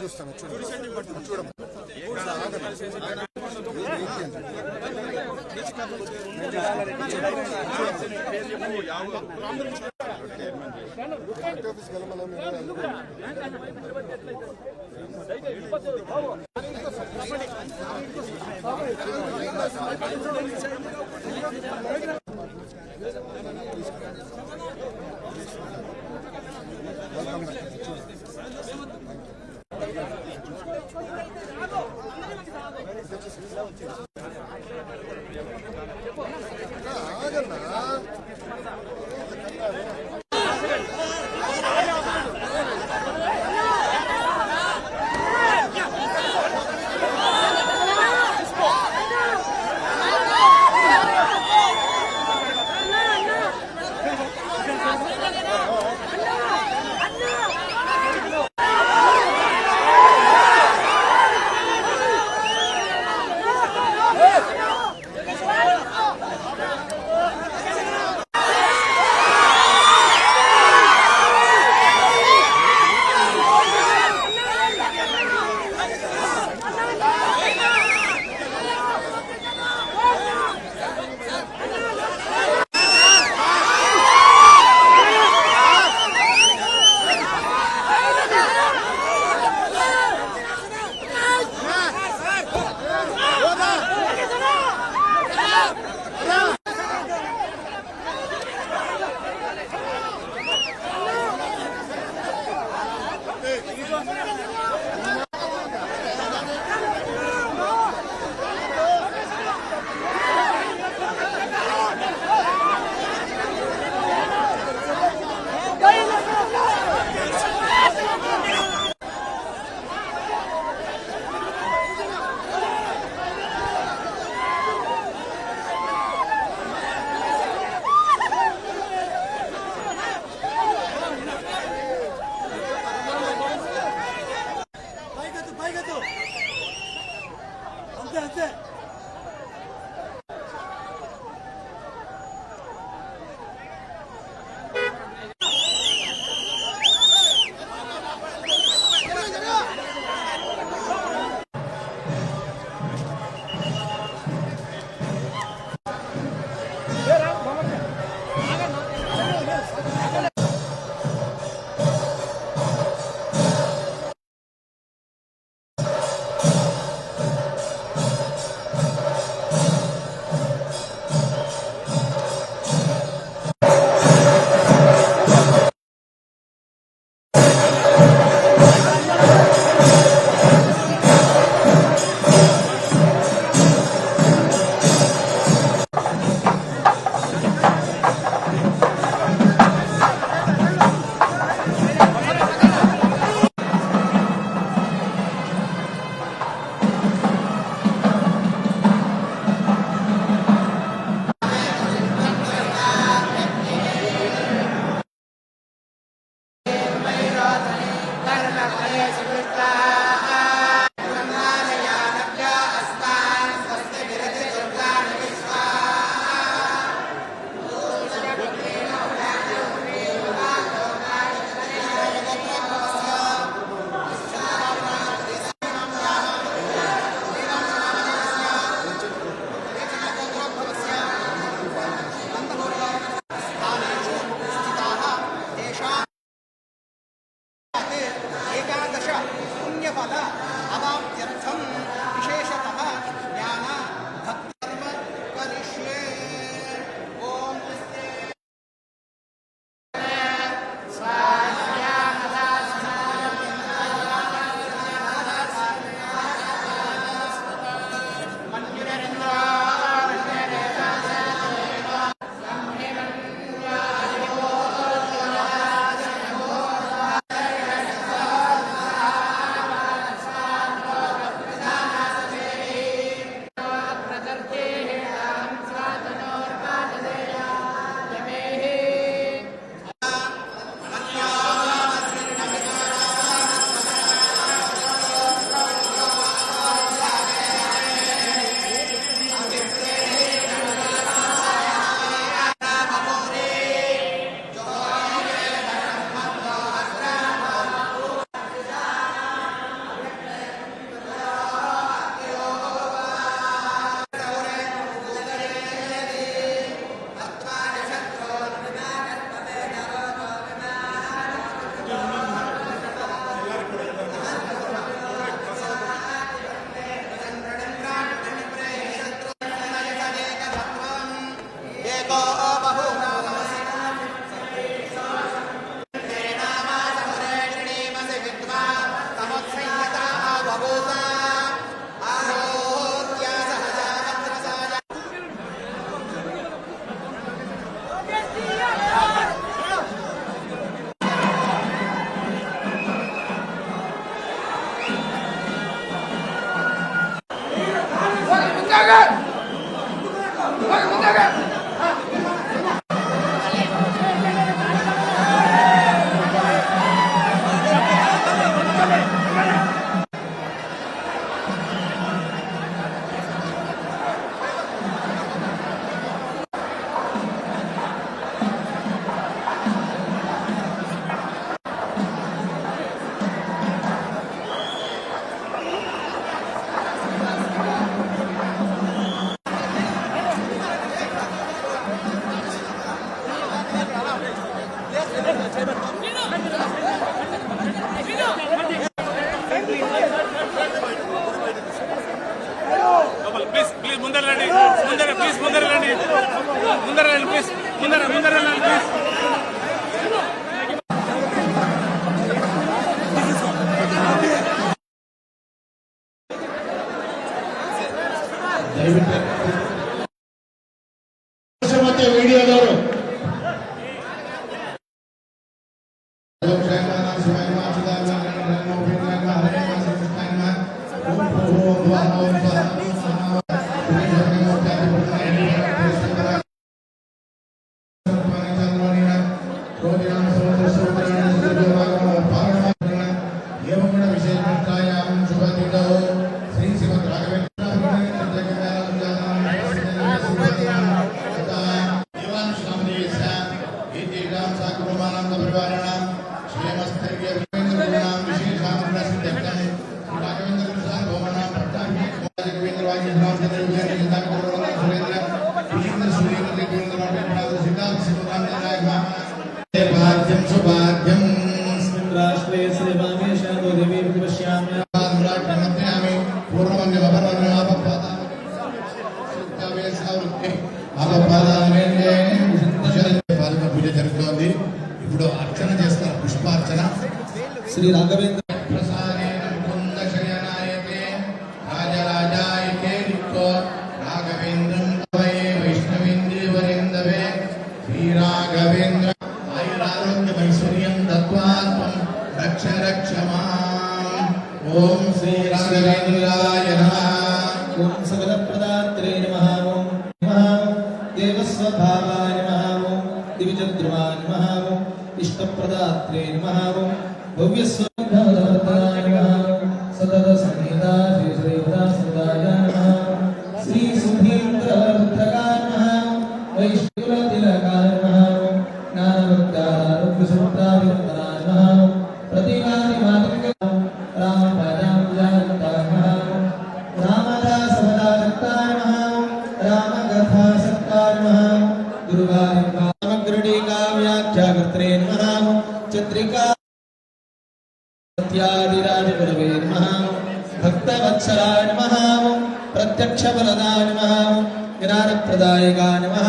చూస్తాను చూడండి చూడమ్మా ఆఫీస్కి వెళ్ళమన్నా Mundara, mundara. ചെയർമാൻ കായ അമിൻ ജുബൈദ് शक्ता नमः दुर्गा समग्रणीकाव्याख्याकर्त्रे नमः चन्द्रिका सत्यादिराजगुरवे नमः भक्तवत्सलाय नमः प्रत्यक्षफलदाय नमः ज्ञानप्रदायिका नमः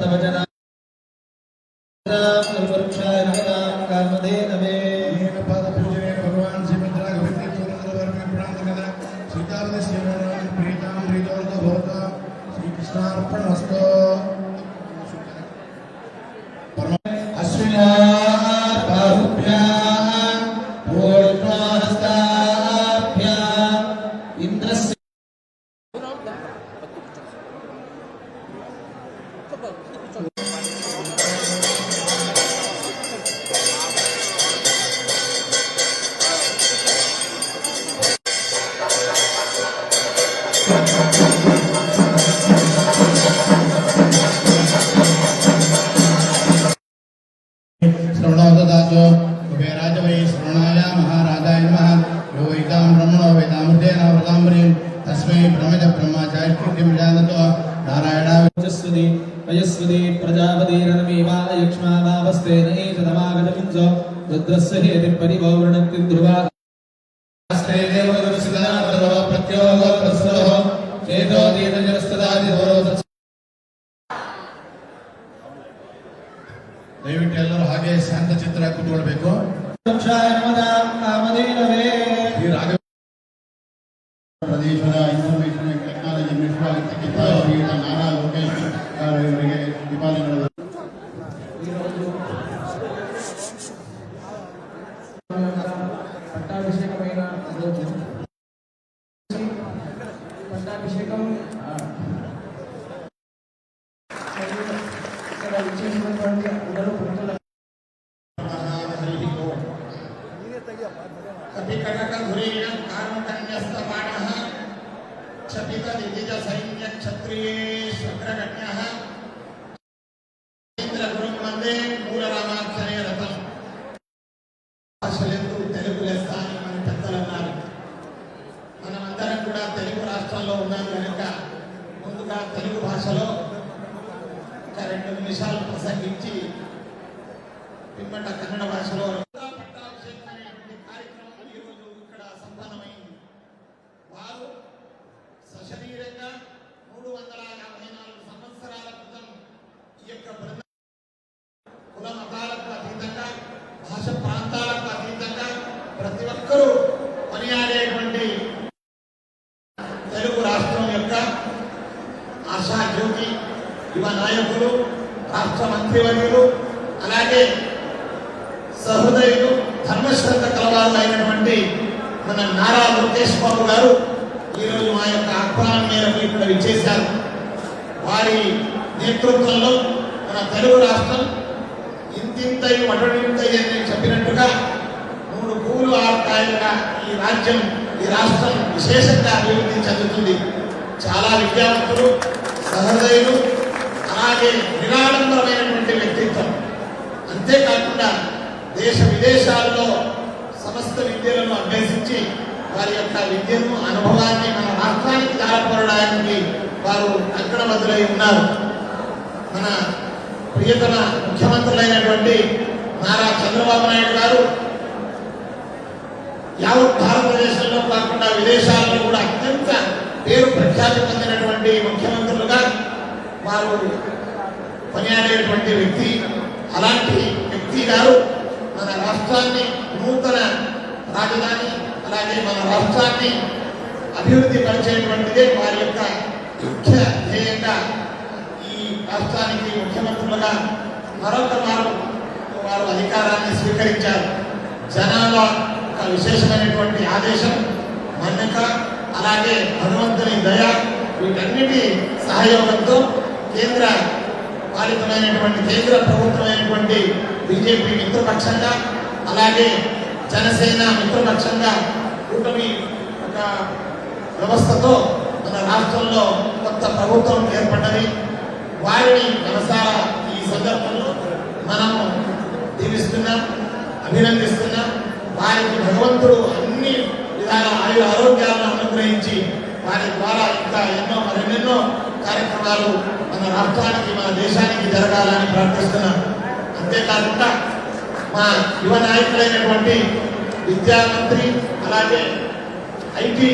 तवजना वृक्षाय नमतां कामदे नमे येन पादपूजनेन भगवान् श्रीमित्राय भक्ति सुन्दरवर्गे प्रणामः सीतार्दस्य प्रीतां प्रीतो भवता श्रीकृष्णार्पणमस्तु నమో కుబేరాజమై శ్రవణాయ మహారాజాయ నమ. యో వైతాం బ్రహ్మణో వేదామృతేన వృతాంబరిం తస్మై బ్రహ్మజ బ్రహ్మచారికృత్యమిడానతో నారాయణ వజస్వతి ధ్రువా పట్టాభిషేకమైన రోజు పట్టాభిషేకం ఆ, మరియు ఇక్కడ విచ్చేసినటువంటి అందరూ భక్తుల కపికటకధురీణ కార్మకన్యస్తపాణః క్షపిత దివిజ సైన్య క్షత్రియేష్వగ్రగణ్యః ఇంద్రగురుం వందే మూలరామాక్షరే రథం భాషలందు తెలుగు లెస్స అని మన పెద్దలు అన్నారు మనమందరం కూడా తెలుగు రాష్ట్రాల్లో ఉన్నాం కనుక ముందుగా తెలుగు భాషలో ఒక రెండు నిమిషాలు ప్రసంగించి పిమ్మట కన్నడ భాషలో పట్టాభిషేకం అనేటువంటి కార్యక్రమం ఈరోజు ఇక్కడ సంపన్నమైంది వారు సశరీరంగా మూడు వందల యాభై నాలుగు సంవత్సరాల క్రితం ఈ యొక్క బృంద కుల మతాలకు అతీతంగా భాష ప్రాంతాలకు అతీతంగా ప్రతి ఒక్కరూ కొనియాడేటువంటి తెలుగు రాష్ట్రం యొక్క ఆశా జ్యోతి యువ నాయకులు రాష్ట్ర మంత్రివర్యులు అలాగే సహృదయులు ధర్మశ్రద్ధ కలవారు అయినటువంటి మన నారా లోకేష్ బాబు గారు ఈరోజు మా యొక్క ఆహ్వానం మేరకు ఇక్కడ విచ్చేశారు వారి నేతృత్వంలో మన తెలుగు రాష్ట్రం ఇంతింతై వటడింతై అని చెప్పినట్టుగా మూడు పూలు ఆరు కాయలుగా ఈ రాజ్యం ఈ రాష్ట్రం విశేషంగా అభివృద్ధి చెందుతుంది అధ్యాపకులు సహృదయులు అలాగే నిరాడంబరమైనటువంటి వ్యక్తిత్వం. అంతేకాకుండా దేశ విదేశాల్లో సమస్త విద్యలను అభ్యసించి వారి యొక్క విద్యను అనుభవాన్ని మన రాష్ట్రానికి దారపడడానికి వారు అక్కడ బదులై ఉన్నారు. మన ప్రియతమ ముఖ్యమంత్రులైనటువంటి నారా చంద్రబాబు నాయుడు గారు యావత్ భారతదేశంలో కాకుండా విదేశాల్లో కూడా అత్యంత పేరు ప్రఖ్యాతి పొందినటువంటి ముఖ్యమంత్రులుగా వారు కొనియాడేటువంటి వ్యక్తి అలాంటి వ్యక్తి గారు మన రాష్ట్రాన్ని నూతన రాజధాని అలాగే మన రాష్ట్రాన్ని అభివృద్ధి పరిచేటువంటిదే వారి యొక్క ముఖ్య ధ్యేయంగా ఈ రాష్ట్రానికి ముఖ్యమంత్రులుగా మరొక మారు వారు అధికారాన్ని స్వీకరించారు. జనాల ఒక విశేషమైనటువంటి ఆదేశం మన్నిక అలాగే భగవంతుని దయ వీటన్నిటి సహయోగంతో కేంద్ర పాలితమైనటువంటి కేంద్ర ప్రభుత్వమైనటువంటి బీజేపీ మిత్రపక్షంగా అలాగే జనసేన మిత్రపక్షంగా కూటమి ఒక వ్యవస్థతో మన రాష్ట్రంలో కొత్త ప్రభుత్వం ఏర్పడ్డది. వారిని మనసారా ఈ సందర్భంలో మనము దీవిస్తున్నాం అభినందిస్తున్నాం. వారికి భగవంతుడు అన్ని విధాల ఆరోగ్యాలను అనుగ్రహించి వారి ద్వారా ఇంకా ఎన్నో మరెన్నెన్నో కార్యక్రమాలు మన రాష్ట్రానికి మన దేశానికి జరగాలని ప్రార్థిస్తున్నాం అంతేకాకుండా మా యువ నాయకులైనటువంటి విద్యా మంత్రి అలాగే ఐటీ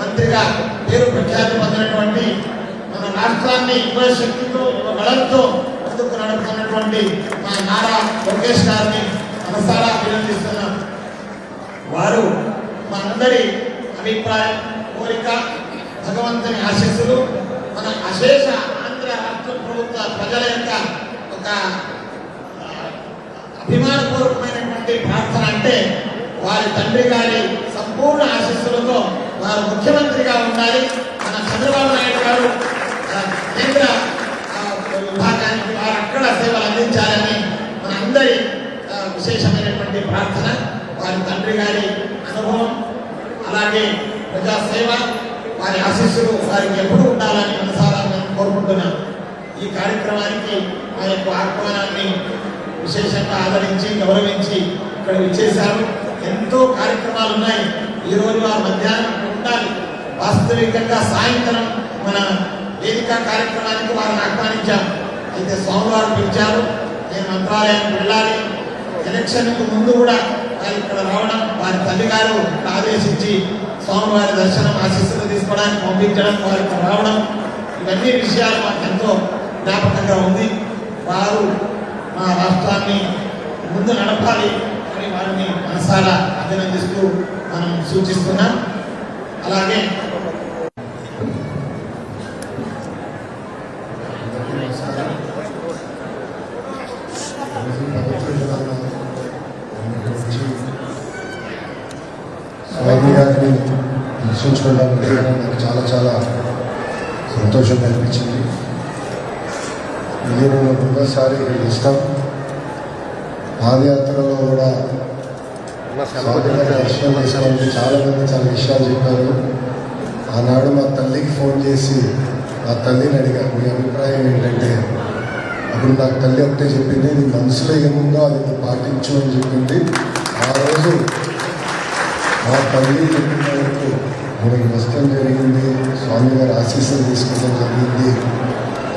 మంత్రిగా పేరు ప్రఖ్యాతి పొందినటువంటి మన రాష్ట్రాన్ని యువ శక్తితో యువ బలంతో ముందుకు నడుపుతున్నటువంటి మా నారా లోకేష్ గారిని మనసారా అభినందిస్తున్నాం వారు మనందరి అందరి అభిప్రాయం కోరిక భగవంతుని ఆశస్సులు మన అశేష ఆంధ్ర రాష్ట్ర ప్రభుత్వ ప్రజల యొక్క ఒక అభిమానపూర్వకమైనటువంటి ప్రార్థన అంటే వారి తండ్రి గారి సంపూర్ణ ఆశస్సులతో వారు ముఖ్యమంత్రిగా ఉండాలి. మన చంద్రబాబు నాయుడు గారు కేంద్ర విభాగానికి వారు అక్కడ సేవలు అందించాలని మన అందరి విశేషమైనటువంటి ప్రార్థన. వారి తండ్రి గారి అనుభవం అలాగే ప్రజాసేవ వారి ఆశీస్సులు వారికి ఎప్పుడు ఉండాలని మనసారాన్ని మేము కోరుకుంటున్నాం ఈ కార్యక్రమానికి మా యొక్క ఆహ్వానాన్ని విశేషంగా ఆదరించి గౌరవించి ఇక్కడ విచ్చేశారు. ఎంతో కార్యక్రమాలు ఉన్నాయి ఈరోజు రోజు ఆ మధ్యాహ్నం ఉండాలి. వాస్తవికంగా సాయంత్రం మన వేదిక కార్యక్రమానికి వారిని ఆహ్వానించాం. అయితే స్వామివారు పిలిచారు. నేను మంత్రాలయానికి వెళ్ళాలి. ఎలక్షన్కు ముందు కూడా వాళ్ళు ఇక్కడ రావడం వారి తల్లి గారు ఆదేశించి స్వామివారి దర్శనం ఆశీస్సులు తీసుకోవడానికి పంపించడం వారు ఇక్కడ రావడం ఇవన్నీ విషయాలు మాకు ఎంతో జ్ఞాపకంగా ఉంది. వారు మా రాష్ట్రాన్ని ముందు నడపాలి అని వారిని మనసారా అభినందిస్తూ మనం సూచిస్తున్నాం. అలాగే స్వామి గారిని దర్శించుకోవడానికి నాకు చాలా చాలా సంతోషం అనిపించింది. నేను రెండోసారి ఇష్టం. పాదయాత్రలో కూడా విషయాలు గారి దర్శనం చాలా మంది చాలా విషయాలు చెప్పారు. ఆనాడు మా తల్లికి ఫోన్ చేసి మా తల్లిని అడిగాను మీ అభిప్రాయం ఏంటంటే? అప్పుడు నాకు తల్లి ఒకటే చెప్పింది నీ మనసులో ఏముందో అది నువ్వు పాటించు అని చెప్పింది. ఆ రోజు మా తల్లి చెప్పిన వరకు మనకి నష్టం జరిగింది. స్వామి గారి ఆశీస్సులు తీసుకోవడం జరిగింది.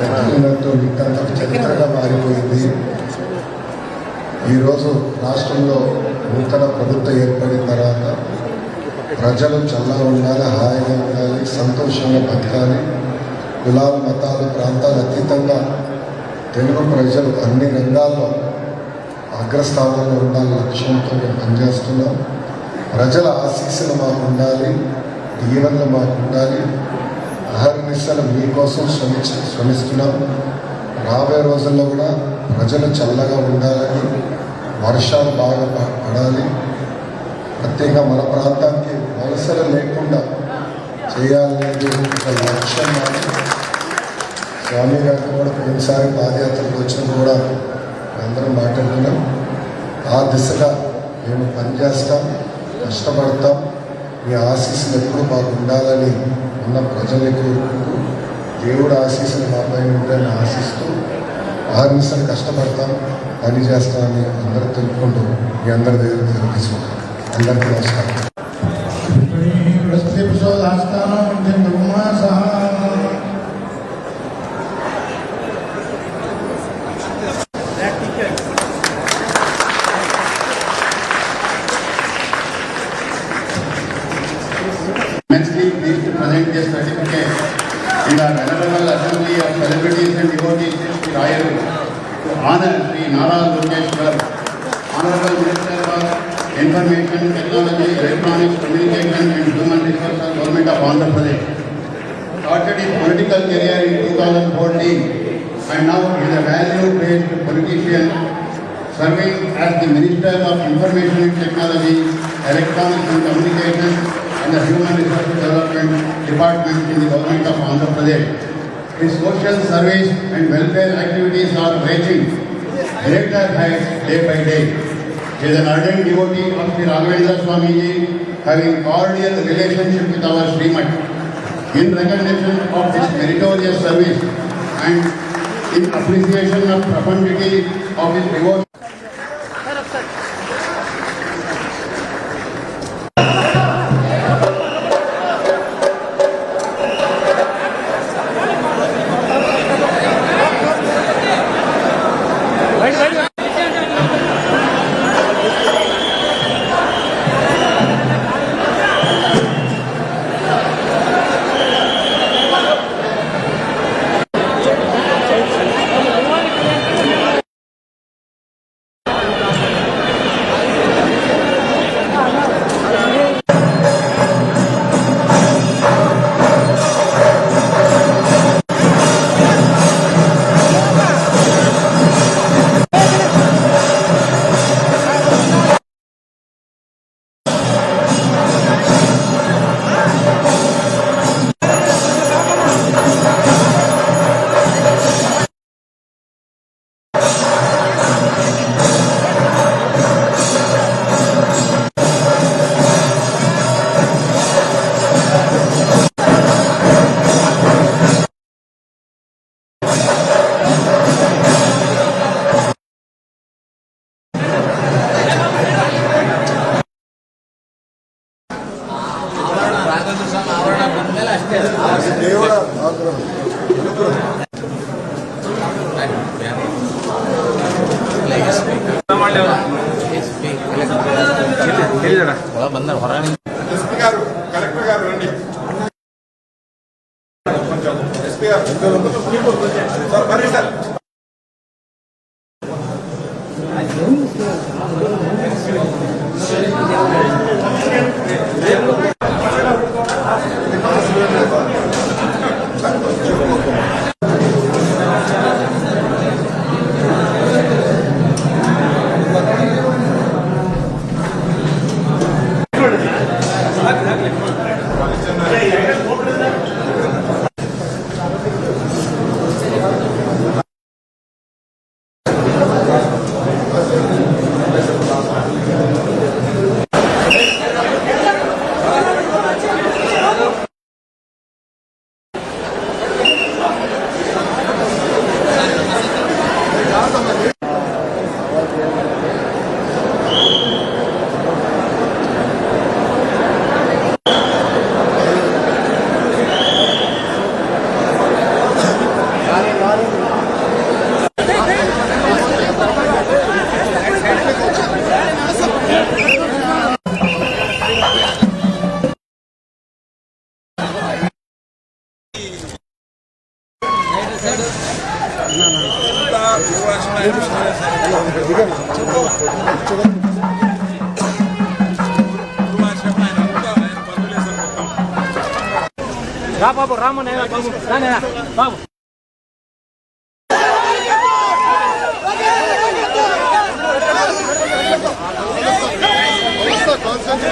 తగ్గినట్టు మిగతా చరిత్రగా మారిపోయింది. ఈరోజు రాష్ట్రంలో నూతన ప్రభుత్వం ఏర్పడిన తర్వాత ప్రజలు చల్లగా ఉండాలి హాయిగా ఉండాలి సంతోషంగా బతకాలి. కులాలు మతాలు ప్రాంతాలు అతీతంగా తెలుగు ప్రజలు అన్ని రంగాల్లో అగ్రస్థానంలో ఉండాలని లక్ష్యంతో మేము పనిచేస్తున్నాం. ప్రజల ఆశీస్సులు మాకు ఉండాలి. దీవెనలు మాకు ఉండాలి. అహర్నిశలు మీకోసం శ్రమించ శ్రమిస్తున్నాం. రాబోయే రోజుల్లో కూడా ప్రజలు చల్లగా ఉండాలని వర్షాలు బాగా పడాలి. ప్రత్యేకంగా మన ప్రాంతానికి వలసలు లేకుండా చేయాలనేది ఒక లక్ష్యం స్వామి గారు కూడా పోయినసారి పాదయాత్రకు వచ్చిన కూడా అందరం మాట్లాడుకున్నాం. ఆ దిశగా మేము పనిచేస్తాం కష్టపడతాం. మీ ఆశీస్సులు ఎప్పుడు మాకు ఉండాలని ఉన్న ప్రజల్ని కోరుకుంటూ దేవుడు ఆశీస్సులు మాపై ఉంటాయని ఆశిస్తూ ఆర్మిసలు కష్టపడతాం పని చేస్తామని అందరూ తెలుపుకుంటూ మీ అందరి దగ్గర తీసుకుంటాం. అందరికీ నమస్కారం. To honor Sri Nara Lokeshwar, Honorable Minister of Information Technology, Electronics, Communication and Human Resources, Government of Andhra Pradesh. Started his political career in 2014 and now he is a value-based politician serving as the Minister of Information and Technology, Electronics and Communications and the Human Resources Development Department in the government of Andhra Pradesh. His social service and welfare activities are reaching greater heights day by day. He is an ardent devotee of Sri Raghavendra Swamiji, having cordial relationship with our Srimat. In recognition of his meritorious service and in appreciation of profundity of his devotion. Sir నమస్కారం